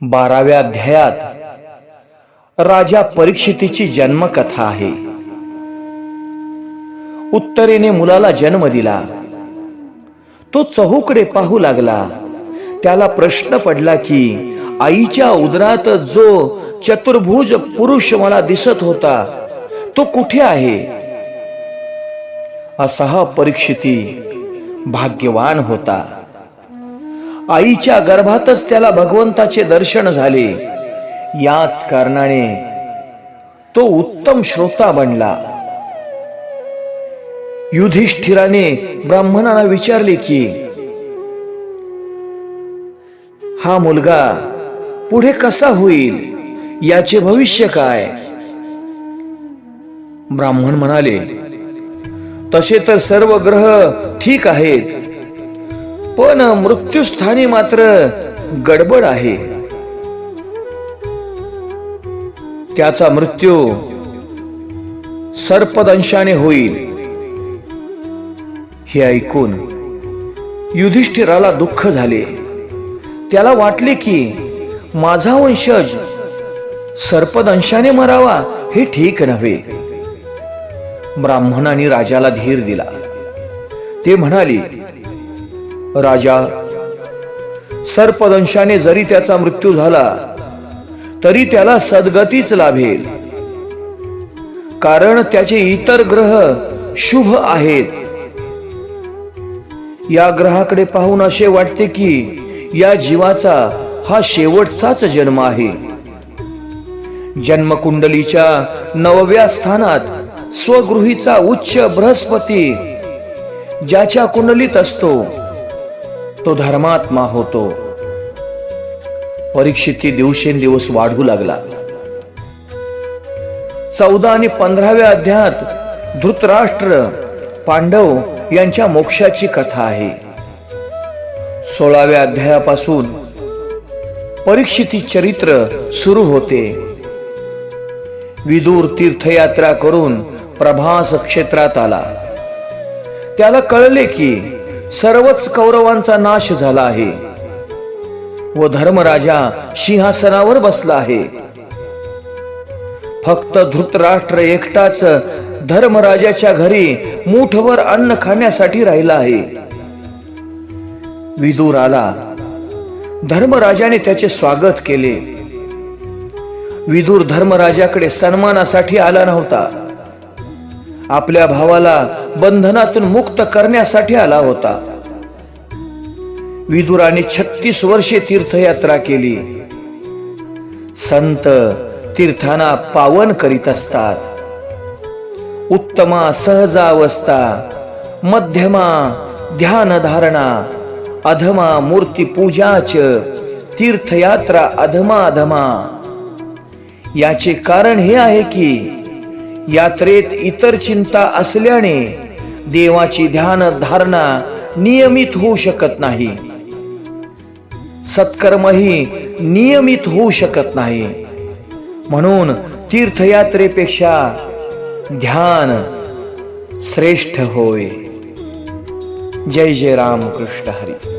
बाराव्या अध्यायात राजा परीक्षितीची जन्मकथा आहे. उत्तरेने मुलाला जन्म दिला. तो चहूकडे पाहू लागला. त्याला प्रश्न पडला की आईच्या उदरात जो चतुर्भुज पुरुष मला दिसत होता तो कुठे आहे? असा हा परीक्षिती भाग्यवान होता. आईच्या गर्भातच त्याला भगवंताचे दर्शन झाले. याच कारणाने तो उत्तम श्रोता बनला. युधिष्ठिराने ब्राह्मणाला विचारले की हा मुलगा पुढे कसा होईल? याचे भविष्य काय? ब्राह्मण म्हणाले तसे तर सर्व ग्रह ठीक आहेत. पण मृत्यूस्थानी मात्र गडबड आहे. त्याचा मृत्यू सर्पदंशाने होईल हे ऐकून युधिष्ठिराला दुःख झाले. त्याला वाटले की माझा वंशज सर्पदंशाने मरावा हे ठीक नव्हे. ब्राह्मणाने राजाला धीर दिला. ते म्हणाले राजा. सर्पदंशाने जरी त्याचा मृत्यू झाला तरी त्याला सद्गतीच लाभेल. कारण त्याचे इतर ग्रह शुभ आहेत. या ग्रहाकडे पाहून असे वाटते की या जीवाचा हा शेवटचाच जन्म आहे. जन्मकुंडलीच्या नवव्या स्थानात स्वगृहीचा उच्च बृहस्पती ज्याच्या कुंडलीत असतो. तो धर्मात्मा होतो. परीक्षिती दिवसेंदिवस वाढू लागला. चौदा आणि पंधराव्या अध्यायात धृतराष्ट्र पांडव यांच्या मोक्षाची कथा आहे. सोळाव्या अध्यायापासून परीक्षिती चरित्र सुरू होते. विदूर तीर्थयात्रा करून प्रभास क्षेत्रात आला. त्याला कळले की सर्वच कौरवांचा नाश झाला आहे. व धर्मराजा सिंहासनावर बसला आहे. फक्त धृतराष्ट्र एकटाच धर्मराजाच्या घरी मुठभर अन्न खाण्यासाठी राहिला आहे. विदूर आला धर्मराजाने त्याचे स्वागत केले. विदूर धर्मराजाकडे सन्मानासाठी आला नव्हता. आपल्या भावाला बंधनातून मुक्त करण्यासाठी आला होता. विदुराने छत्तीस वर्षे तीर्थयात्रा केली. संत तीर्थांना पावन करीत असतात. उत्तमा सहजावस्था मध्यमा ध्यान धारणा अधमा मूर्ती पूजाच तीर्थयात्रा अधमा अधमा याचे कारण हे आहे की यात्रेत इतर चिंता असल्याने देवाची ध्यान धारणा नियमित होऊ शकत नाही. सत्कर्मही नियमित होऊ शकत नाही. म्हणून तीर्थयात्रेपेक्षा ध्यान श्रेष्ठ होय. जय जय राम कृष्ण हरी.